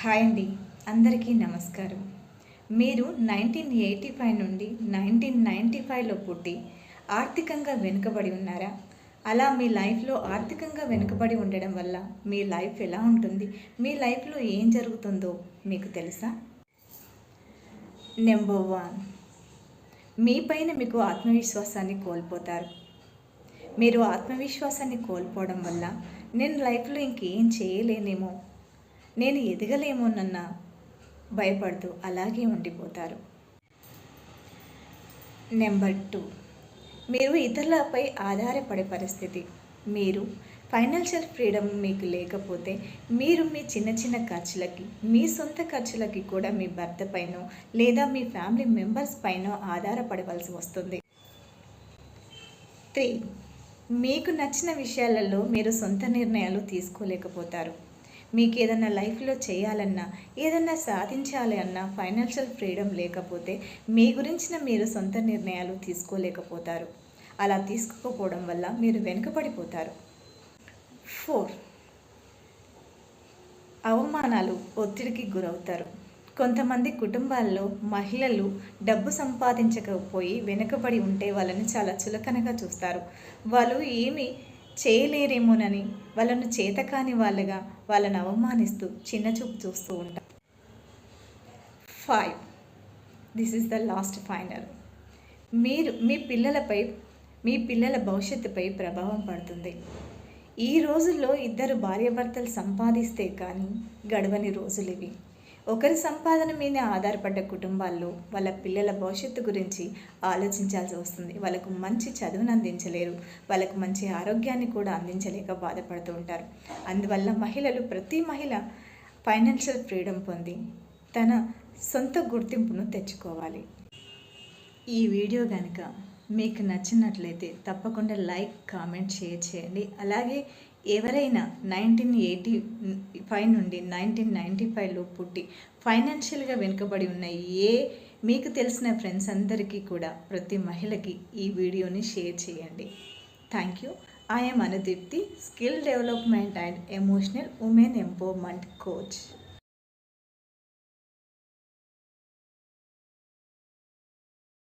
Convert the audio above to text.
Hi అండి. అందరికీ నమస్కారం. మీరు నైన్టీన్ ఎయిటీ ఫైవ్ నుండి నైన్టీన్ నైంటీ ఫైవ్లో పుట్టి ఆర్థికంగా వెనుకబడి ఉన్నారా? అలా మీ లైఫ్లో ఆర్థికంగా వెనుకబడి ఉండడం వల్ల మీ లైఫ్ ఎలా ఉంటుంది? మీ లైఫ్లో ఏం జరుగుతుందో మీకు తెలుసా? నెంబర్ వన్ మీ పైన మీకు ఆత్మవిశ్వాసాన్ని కోల్పోతారు. మీరు ఆత్మవిశ్వాసాన్ని కోల్పోవడం వల్ల నేను లైఫ్లో ఇంకేం చేయలేనేమో నేను ఎదగలేమోనన్న భయపడుతూ అలాగే ఉండిపోతారు. Number two. మీరు ఇతరులపై ఆధారపడే పరిస్థితి. మీరు ఫైనాన్షియల్ ఫ్రీడమ్ మీకు లేకపోతే మీరు మీ చిన్న చిన్న ఖర్చులకి మీ సొంత ఖర్చులకి కూడా మీ భర్తపైన లేదా మీ ఫ్యామిలీ మెంబర్స్ పైన ఆధారపడవలసి వస్తుంది. త్రీ. మీకు నచ్చిన విషయాలలో మీరు సొంత నిర్ణయాలు తీసుకోలేకపోతారు. మీకు ఏదన్నా లైఫ్లో చేయాలన్నా ఏదన్నా సాధించాలి అన్నా ఫైనాన్షియల్ ఫ్రీడమ్ లేకపోతే మీ గురించిన మీరు సొంత నిర్ణయాలు తీసుకోలేకపోతారు. అలా తీసుకోకపోవడం వల్ల మీరు వెనుకబడిపోతారు. ఫోర్. అవమానాలు ఒత్తిడికి గురవుతారు. కొంతమంది కుటుంబాల్లో మహిళలు డబ్బు సంపాదించకపోయి వెనుకబడి ఉంటే వాళ్ళని చాలా చులకనగా చూస్తారు. వాళ్ళు ఏమి చేయలేరేమోనని వాళ్ళను చేతకాని వాళ్ళగా వాళ్ళని అవమానిస్తూ చిన్న చూపు చూస్తూ ఉంటారు five this is the last final మీరు మీ పిల్లలపై మీ పిల్లల భవిష్యత్తుపై ప్రభావం పడుతుంది. ఈ రోజుల్లో ఇద్దరు భార్యాభర్తలు సంపాదిస్తే కానీ గడవని రోజులు ఇవి. ఒకరి సంపాదన మీద ఆధారపడ్డ కుటుంబాల్లో వాళ్ళ పిల్లల భవిష్యత్తు గురించి ఆలోచించాల్సి వస్తుంది. వాళ్ళకు మంచి చదువును అందించలేరు. వాళ్ళకు మంచి ఆరోగ్యాన్ని కూడా అందించలేక బాధపడుతూ ఉంటారు. అందువల్ల మహిళలు ప్రతి మహిళ ఫైనాన్షియల్ ఫ్రీడమ్ పొంది తన సొంత గుర్తింపును తెచ్చుకోవాలి. ఈ వీడియో కనుక మీకు నచ్చినట్లయితే తప్పకుండా లైక్ కామెంట్ షేర్ చేయండి. అలాగే ఎవరైనా నైన్టీన్ ఎయిటీ ఫైవ్ నుండి నైన్టీన్ నైంటీ ఫైవ్లో పుట్టి ఫైనాన్షియల్గా వెనుకబడి ఉన్న ఏ మీకు తెలిసిన ఫ్రెండ్స్ అందరికీ కూడా ప్రతి మహిళకి ఈ వీడియోని షేర్ చేయండి. Thank you. I'm Anudeepthi skill development and emotional women empowerment coach.